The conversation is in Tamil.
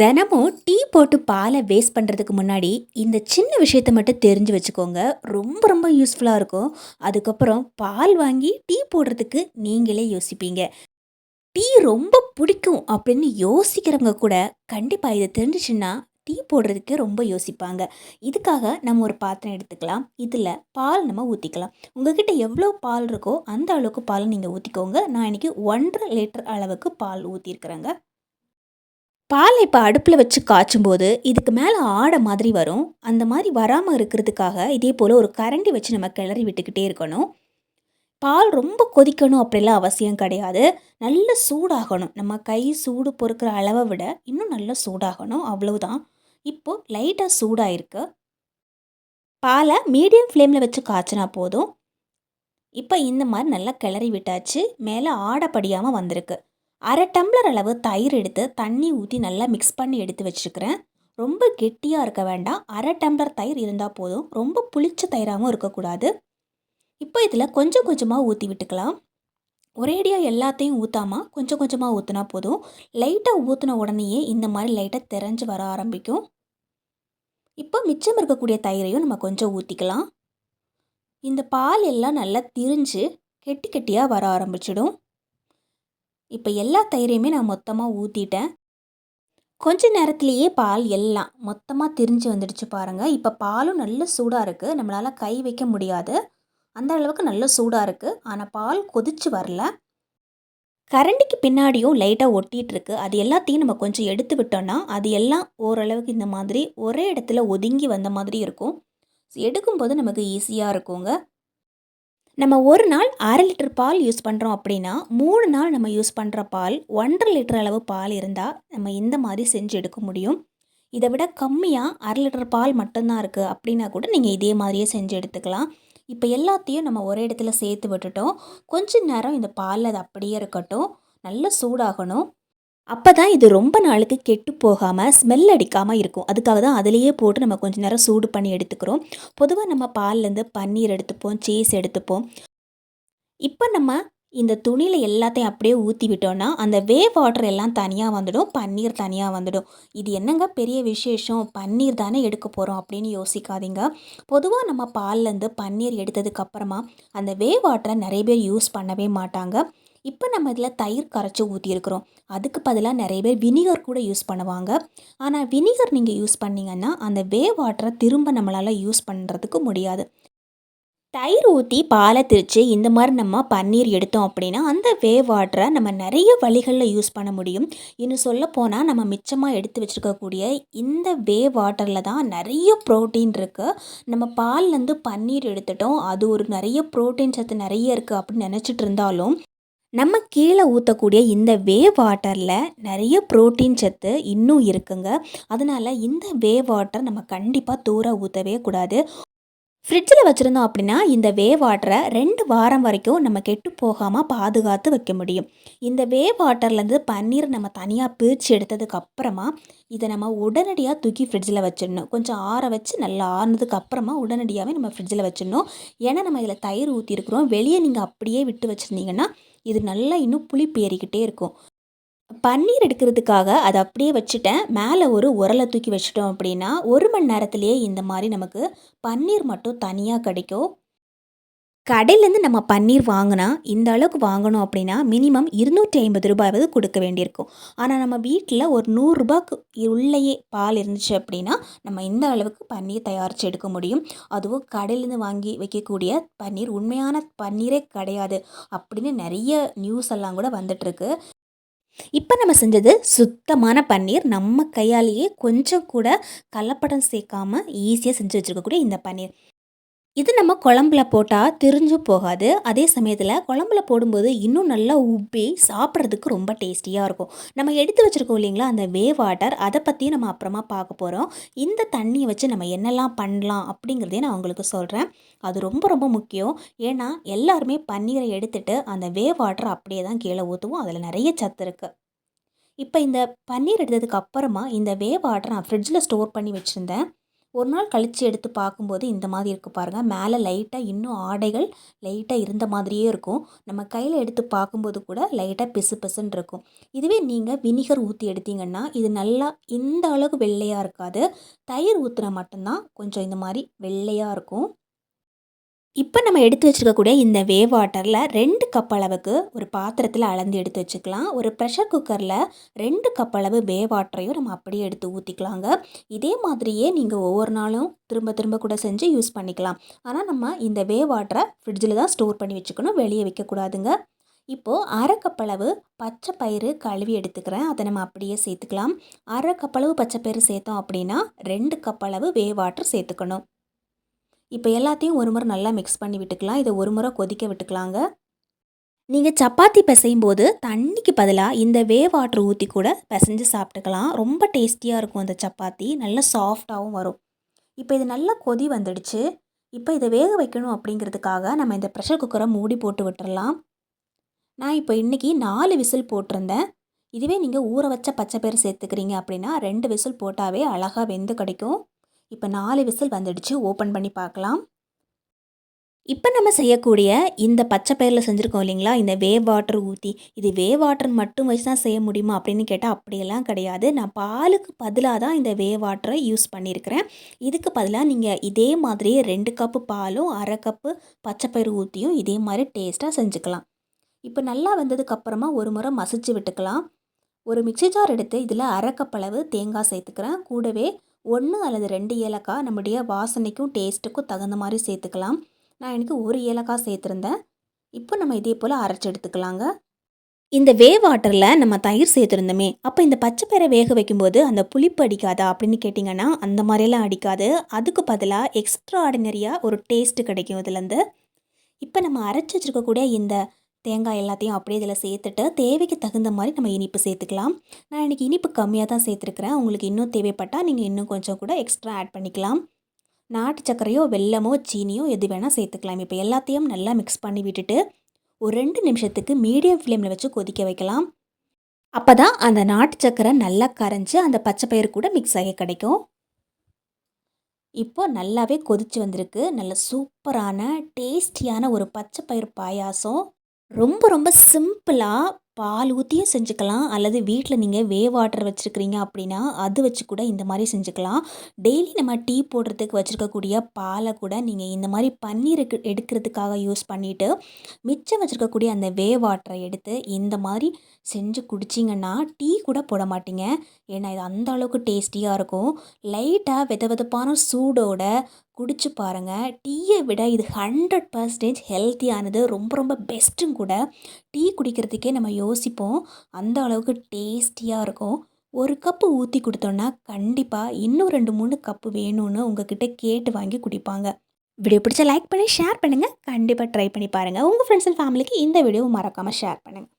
தினமும் டீ போட்டு பாலை வேஸ்ட் பண்ணுறதுக்கு முன்னாடி இந்த சின்ன விஷயத்த மட்டும் தெரிஞ்சு வச்சுக்கோங்க. ரொம்ப ரொம்ப யூஸ்ஃபுல்லாக இருக்கும். அதுக்கப்புறம் பால் வாங்கி டீ போடுறதுக்கு நீங்களே யோசிப்பீங்க. டீ ரொம்ப பிடிக்கும் அப்படின்னு யோசிக்கிறவங்க கூட கண்டிப்பாக இதை தெரிஞ்சிச்சுன்னா டீ போடுறதுக்கு ரொம்ப யோசிப்பாங்க. இதுக்காக நம்ம ஒரு பாத்திரம் எடுத்துக்கலாம். இதில் பால் நம்ம ஊற்றிக்கலாம் உங்ககிட்ட எவ்வளோ பால் இருக்கோ அந்த அளவுக்கு பால் நீங்கள் ஊற்றிக்கோங்க நான் இன்றைக்கி ஒன்றரை லிட்டர் அளவுக்கு பால் ஊற்றிருக்கிறேங்க பால் இப்போ அடுப்பில் வச்சு காய்ச்சும்போது இதுக்கு மேலே ஆடை மாதிரி வரும். அந்த மாதிரி வராமல் இருக்கிறதுக்காக இதே போல் ஒரு கரண்டி வச்சு நம்ம கிளறி விட்டுக்கிட்டே இருக்கணும். பால் ரொம்ப கொதிக்கணும் அப்படிலாம் அவசியம் கிடையாது. நல்ல சூடாகணும். நம்ம கை சூடு பொறுக்கிற அளவை விட இன்னும் நல்லா சூடாகணும். அவ்வளவுதான். இப்போது லைட்டாக சூடாயிருக்கு. பாலை மீடியம் ஃப்ளேமில் வச்சு காய்ச்சினா போதும். இப்போ இந்த மாதிரி நல்லா கிளறி விட்டாச்சு. மேலே ஆடப்படியாமல் வந்திருக்கு. அரை டம்ளர் அளவு தயிர் எடுத்து தண்ணி ஊற்றி நல்லா மிக்ஸ் பண்ணி எடுத்து வச்சுருக்கிறேன். ரொம்ப கெட்டியாக இருக்க வேண்டாம். அரை டம்ளர் தயிர் இருந்தால் போதும். ரொம்ப புளிச்ச தயிராகவும் இருக்கக்கூடாது. இப்போ இதில் கொஞ்சம் கொஞ்சமாக ஊற்றி விட்டுக்கலாம். ஒரேடியாக எல்லாத்தையும் ஊற்றாமல் கொஞ்சம் கொஞ்சமாக ஊற்றினா போதும். லைட்டாக ஊற்றின உடனேயே இந்த மாதிரி லைட்டாக தெரிஞ்சு வர ஆரம்பிக்கும். இப்போ மிச்சம் இருக்கக்கூடிய தயிரையும் நம்ம கொஞ்சம் ஊற்றிக்கலாம் இந்த பால் எல்லாம் நல்லா திரிஞ்சு கெட்டி கெட்டியாக வர ஆரம்பிச்சிடும். இப்போ எல்லா தயிரையுமே நான் மொத்தமாக ஊற்றிட்டேன் கொஞ்ச நேரத்துலேயே பால் எல்லாம் மொத்தமாக திரிஞ்சு வந்துடுச்சு பாருங்கள் இப்போ பாலும் நல்ல சூடாக இருக்குது நம்மளால் கை வைக்க முடியாது. அந்த அளவுக்கு நல்ல சூடாக இருக்குது ஆனால் பால் கொதிச்சு வரல. கரண்டிக்கு பின்னாடியும் லைட்டாக ஒட்டிகிட்ருக்கு அது எல்லாத்தையும் நம்ம கொஞ்சம் எடுத்து விட்டோன்னா அது எல்லாம் ஓரளவுக்கு இந்த மாதிரி ஒரே இடத்துல ஒதுங்கி வந்த மாதிரி இருக்கும். எடுக்கும்போது நமக்கு ஈஸியாக இருக்குங்க. நம்ம ஒரு நாள் அரை லிட்டர் பால் யூஸ் பண்ணுறோம் அப்படின்னா மூணு நாள் நம்ம யூஸ் பண்ணுற பால் ஒன்றரை லிட்டர் அளவு பால் இருந்தால் நம்ம இந்த மாதிரி செஞ்சு எடுக்க முடியும். இதை விட கம்மியாக அரை லிட்டர் பால் மட்டும்தான் இருக்குது அப்படின்னா கூட நீங்கள் இதே மாதிரியே செஞ்சு எடுத்துக்கலாம். இப்போ எல்லாத்தையும் நம்ம ஒரே இடத்துல சேர்த்து விட்டுட்டோம். கொஞ்ச நேரம் இந்த பாலில் அது அப்படியே இருக்கட்டும். நல்லா சூடாகணும். அப்போ தான் இது ரொம்ப நாளுக்கு கெட்டு போகாமல் ஸ்மெல் அடிக்காமல் இருக்கும். அதுக்காக தான் அதிலேயே போட்டு நம்ம கொஞ்சம் நேரம் சூடு பண்ணி எடுத்துக்கிறோம். பொதுவாக நம்ம பால்லேருந்து பன்னீர் எடுத்துப்போம் சீஸ் எடுத்துப்போம். இப்போ நம்ம இந்த துணியில் எல்லாத்தையும் அப்படியே ஊற்றி விட்டோன்னா அந்த வே வாட்டர் எல்லாம் தனியாக வந்துடும் பன்னீர் தனியாக வந்துடும். இது என்னங்க பெரிய விசேஷம்? பன்னீர் தானே எடுக்க போகிறோம் அப்படின்னு யோசிக்காதீங்க. பொதுவாக நம்ம பால்லேருந்து பன்னீர் எடுத்ததுக்கப்புறமா அந்த வே வாட்டரை நிறைய பேர் யூஸ் பண்ணவே மாட்டாங்க. இப்போ நம்ம இதில் தயிர் கரைச்சி ஊற்றியிருக்கிறோம் அதுக்கு பதிலாக நிறைய பேர் வினிகர் கூட யூஸ் பண்ணுவாங்க. ஆனால் வினிகர் நீங்கள் யூஸ் பண்ணிங்கன்னா அந்த வே வாட்டரை திரும்ப நம்மளால் யூஸ் பண்ணுறதுக்கு முடியாது. தயிர் ஊற்றி பாலை திரித்து இந்த மாதிரி நம்ம பன்னீர் எடுத்தோம் அப்படின்னா அந்த வே வாட்டரை நம்ம நிறைய வழிகளில் யூஸ் பண்ண முடியும். இன்னும் சொல்ல போனால் நம்ம மிச்சமாக எடுத்து வச்சுருக்கக்கூடிய இந்த வே வாட்டரில் தான் நிறைய ப்ரோட்டீன் இருக்குது நம்ம பால்லேருந்து பன்னீர் எடுத்துட்டோம். அது ஒரு நிறைய ப்ரோட்டீன் சத்து நிறைய இருக்குது அப்படின்னு நினச்சிட்டு இருந்தாலும் நம்ம கீழே ஊற்றக்கூடிய இந்த வே வாட்டரில் நிறைய ப்ரோட்டீன் சத்து இன்னும் இருக்குங்க. அதனால் இந்த வே வாட்டர் நம்ம கண்டிப்பாக தூர ஊற்றவே கூடாது. ஃப்ரிட்ஜில் வச்சுருந்தோம் அப்படின்னா இந்த வே வாட்டரை ரெண்டு வாரம் வரைக்கும் நம்ம கெட்டு போகாமல் பாதுகாத்து வைக்க முடியும். இந்த வே வாட்டர்லேருந்து பன்னீர் நம்ம தனியாக பிரித்து எடுத்ததுக்கு அப்புறமா இதை நம்ம உடனடியாக தூக்கி ஃப்ரிட்ஜில் வச்சிடணும். கொஞ்சம் ஆற வச்சு நல்லா ஆறுனதுக்கு அப்புறமா உடனடியாகவே நம்ம ஃப்ரிட்ஜில் வச்சிடணும். ஏன்னா நம்ம இதில் தயிர் ஊற்றிருக்குறோம் வெளியே நீங்கள் அப்படியே விட்டு வச்சுருந்தீங்கன்னா இது நல்லா இன்னும் புளிப்பு ஏறிக்கிட்டே இருக்கும். பன்னீர் எடுக்கிறதுக்காக அதை அப்படியே வச்சுட்டேன். மேலே ஒரு உரலை தூக்கி வச்சுட்டோம் அப்படின்னா ஒரு மணி நேரத்துலேயே இந்த மாதிரி நமக்கு பன்னீர் மட்டும் தனியாக கிடைக்கும். கடையிலேருந்து நம்ம பன்னீர் வாங்கினா இந்த அளவுக்கு வாங்கணும் அப்படின்னா மினிமம் இருநூற்றி ஐம்பது ரூபாயாவது கொடுக்க வேண்டியிருக்கும். ஆனால் நம்ம வீட்டில் ஒரு நூறுரூபாக்கு உள்ளேயே பால் இருந்துச்சு அப்படின்னா நம்ம இந்த அளவுக்கு பன்னீர் தயாரித்து எடுக்க முடியும். அதுவும் கடையிலேருந்து வாங்கி வைக்கக்கூடிய பன்னீர் உண்மையான பன்னீரே கிடையாது அப்படின்னு நிறைய நியூஸ் எல்லாம் கூட வந்துட்டுருக்கு. இப்போ நம்ம செஞ்சது சுத்தமான பன்னீர். நம்ம கையாலேயே கொஞ்சம் கூட கலப்படம் சேர்க்காமல் ஈஸியாக செஞ்சு வச்சுருக்கக்கூடிய இந்த பன்னீர். இது நம்ம குழம்புல போட்டால் திரிஞ்சும் போகாது. அதே சமயத்தில் குழம்புல போடும்போது இன்னும் நல்லா உப்பி சாப்பிட்றதுக்கு ரொம்ப டேஸ்டியாக இருக்கும். நம்ம எடுத்து வச்சுருக்கோம் இல்லைங்களா அந்த வே வாட்டர் அதை பற்றியும் நம்ம அப்புறமா பார்க்க போகிறோம் இந்த தண்ணியை வச்சு நம்ம என்னெல்லாம் பண்ணலாம் அப்படிங்கிறதையும் நான் உங்களுக்கு சொல்கிறேன் அது ரொம்ப ரொம்ப முக்கியம். ஏன்னா எல்லாருமே பன்னீரை எடுத்துட்டு அந்த வே வாட்டரை அப்படியே தான் கீழே ஊற்றுவோம் அதில் நிறைய சத்து இருக்குது இப்போ இந்த பன்னீர் எடுத்ததுக்கு அப்புறமா இந்த வே வாட்டர் நான் ஃப்ரிட்ஜில் ஸ்டோர் பண்ணி வச்சுருந்தேன். ஒரு நாள் கழித்து எடுத்து பார்க்கும்போது இந்த மாதிரி இருக்குது பாருங்கள் மேலே லைட்டாக இன்னும் ஆடைகள் லைட்டாக இருந்த மாதிரியே இருக்கும். நம்ம கையில் எடுத்து பார்க்கும்போது கூட லைட்டாக பிசு பிசுன்னு இருக்கும். இதுவே நீங்கள் வினிகர் ஊற்றி எடுத்தீங்கன்னா இது நல்லா இந்த அளவுக்கு வெள்ளையாக இருக்காது. தயிர் ஊற்றுனா மட்டும்தான் கொஞ்சம் இந்த மாதிரி வெள்ளையாக இருக்கும். இப்போ நம்ம எடுத்து வச்சுருக்கக்கூடிய இந்த வே வாட்டரில் ரெண்டு கப் அளவுக்கு ஒரு பாத்திரத்தில் அளந்து எடுத்து வச்சுக்கலாம். ஒரு ப்ரெஷர் குக்கரில் ரெண்டு கப் அளவு வே வாட்டரையும் நம்ம அப்படியே எடுத்து ஊற்றிக்கலாங்க இதே மாதிரியே நீங்கள் ஒவ்வொரு நாளும் திரும்ப திரும்ப கூட செஞ்சு யூஸ் பண்ணிக்கலாம். ஆனால் நம்ம இந்த வே வாட்டரை ஃப்ரிட்ஜில் தான் ஸ்டோர் பண்ணி வச்சுக்கணும். வெளியே வைக்கக்கூடாதுங்க இப்போது அரை கப்பளவு பச்சை பயிறு கழுவி எடுத்துக்கிறேன். அதை நம்ம அப்படியே சேர்த்துக்கலாம். அரை கப்பளவு பச்சை பயிறு சேர்த்தோம் அப்படின்னா ரெண்டு கப்பளவு வே வாட்டர் சேர்த்துக்கணும். இப்போ எல்லாத்தையும் ஒரு முறை நல்லா மிக்ஸ் பண்ணி விட்டுக்கலாம். இதை ஒரு முறை கொதிக்க விட்டுக்கலாங்க. நீங்கள் சப்பாத்தி பிசையும் போது தண்ணிக்கு பதிலாக இந்த வே வாட்டர் ஊற்றி கூட பிசைஞ்சு சாப்பிட்டுக்கலாம். ரொம்ப டேஸ்டியாக இருக்கும் அந்த சப்பாத்தி. நல்லா சாஃப்டாகவும் வரும். இப்போ இது நல்லா கொதி வந்துடுச்சு. இப்போ இதை வேக வைக்கணும் அப்படிங்கிறதுக்காக நம்ம இந்த ப்ரெஷர் குக்கரை மூடி போட்டு விட்டுறலாம். நான் இப்போ இன்றைக்கி நாலு விசில் போட்டிருந்தேன். இதுவே நீங்கள் ஊற வச்ச பச்சை பயிறு சேர்த்துக்கிறீங்க அப்படின்னா ரெண்டு விசில் போட்டாவே அழகாக வெந்து கிடைக்கும். இப்போ நாலு விசில் வந்துடுச்சு. ஓப்பன் பண்ணி பார்க்கலாம். இப்போ நம்ம செய்யக்கூடிய இந்த பச்சை பயிரில் செஞ்சுருக்கோம் இல்லைங்களா? இந்த வே வாட்டர் ஊற்றி இது வே வாட்டர் மட்டும் வச்சு தான் செய்ய முடியுமா அப்படின்னு கேட்டால் அப்படியெல்லாம் கிடையாது. நான் பாலுக்கு பதிலாக தான் இந்த வே வாட்டரை யூஸ் பண்ணியிருக்கிறேன் இதுக்கு பதிலாக நீங்கள் இதே மாதிரியே ரெண்டு கப்பு பாலும் அரை கப்பு பச்சை பயிறு ஊற்றியும் இதே மாதிரி டேஸ்ட்டாக செஞ்சுக்கலாம். இப்போ நல்லா வந்ததுக்கப்புறமா ஒரு முறை மசிச்சு விட்டுக்கலாம். ஒரு மிக்சி ஜார் எடுத்து இதில் அரை கப் அளவு தேங்காய் சேர்த்துக்கிறேன். கூடவே ஒன்று அல்லது ரெண்டு ஏலக்காய் நம்முடைய வாசனைக்கும் டேஸ்ட்டுக்கும் தகுந்த மாதிரி சேர்த்துக்கலாம். நான் எனக்கு ஒரு ஏலக்காய் சேர்த்துருந்தேன். இப்போ நம்ம இதே போல் அரைச்சி எடுத்துக்கலாங்க. இந்த வே வாட்டரில் நம்ம தயிர் சேர்த்துருந்தோமே அப்போ இந்த பச்சை பயிரை வேக வைக்கும்போது அந்த புளிப்பு அடிக்காதா அப்படின்னு கேட்டிங்கன்னா அந்த மாதிரியெல்லாம் அடிக்காது. அதுக்கு பதிலாக எக்ஸ்ட்ரா ஆர்டினரியாக ஒரு டேஸ்ட்டு கிடைக்கும் இதுலேருந்து இப்போ நம்ம அரைச்சி வச்சுருக்கக்கூடிய இந்த தேங்காய் எல்லாத்தையும் அப்படியே இதில் சேர்த்துட்டு தேவைக்கு தகுந்த மாதிரி நம்ம இனிப்பு சேர்த்துக்கலாம். நான் இன்றைக்கி இனிப்பு கம்மியாக தான் சேர்த்துருக்குறேன். உங்களுக்கு இன்னும் தேவைப்பட்டால் நீங்கள் இன்னும் கொஞ்சம் கூட எக்ஸ்ட்ரா ஆட் பண்ணிக்கலாம். நாட்டு சர்க்கரையோ வெல்லமோ சீனியோ எது வேணால் சேர்த்துக்கலாம். இப்போ எல்லாத்தையும் நல்லா மிக்ஸ் பண்ணி விட்டுட்டு ஒரு ரெண்டு நிமிஷத்துக்கு மீடியம் ஃப்ளேமில் வச்சு கொதிக்க வைக்கலாம். அப்போ தான் அந்த நாட்டு சக்கரை நல்லா கரைஞ்சி அந்த பச்சை பயிறு கூட மிக்ஸ் ஆகி கிடைக்கும். இப்போ நல்லாவே கொதிச்சு வந்திருக்கு. நல்ல சூப்பரான டேஸ்டியான ஒரு பச்சை பயிர் பாயாசம். ரொம்ப ரொம்ப சிம்பிளாக பால் ஊற்றியும் செஞ்சுக்கலாம். அல்லது வீட்டில் நீங்கள் வே வாட்டர் வச்சுருக்கிறீங்க அப்படின்னா அது வச்சு கூட இந்த மாதிரி செஞ்சுக்கலாம். டெய்லி நம்ம டீ போடுறதுக்கு வச்சுருக்கக்கூடிய பாலை கூட நீங்கள் இந்த மாதிரி பன்னீர் எடுக்கிறதுக்காக யூஸ் பண்ணிவிட்டு மிச்சம் வச்சுருக்கக்கூடிய அந்த வே வாட்டரை எடுத்து இந்த மாதிரி செஞ்சு குடிச்சிங்கன்னா டீ கூட போட மாட்டீங்க. ஏன்னா இது அந்த அளவுக்கு டேஸ்டியாக இருக்கும். லைட்டாக வித விதப்பான சூடோட குடிச்சு பாருங்கள் டீயை விட இது ஹண்ட்ரட் பர்சன்டேஜ் ஹெல்த்தியானது ரொம்ப ரொம்ப பெஸ்ட்டும் கூட. டீ குடிக்கிறதுக்கே நம்ம யோசிப்போம். அந்த அளவுக்கு டேஸ்டியாக இருக்கும். ஒரு கப்பு ஊற்றி கொடுத்தோன்னா கண்டிப்பாக இன்னும் ரெண்டு மூணு கப்பு வேணும்னு உங்ககிட்ட கேட்டு வாங்கி குடிப்பாங்க. வீடியோ பிடிச்ச லைக் பண்ணி ஷேர் பண்ணுங்கள் கண்டிப்பாக ட்ரை பண்ணி பாருங்கள் உங்கள் ஃப்ரெண்ட்ஸ் அண்ட் ஃபேமிலிக்கு இந்த வீடியோவை மறக்காமல் ஷேர் பண்ணுங்கள்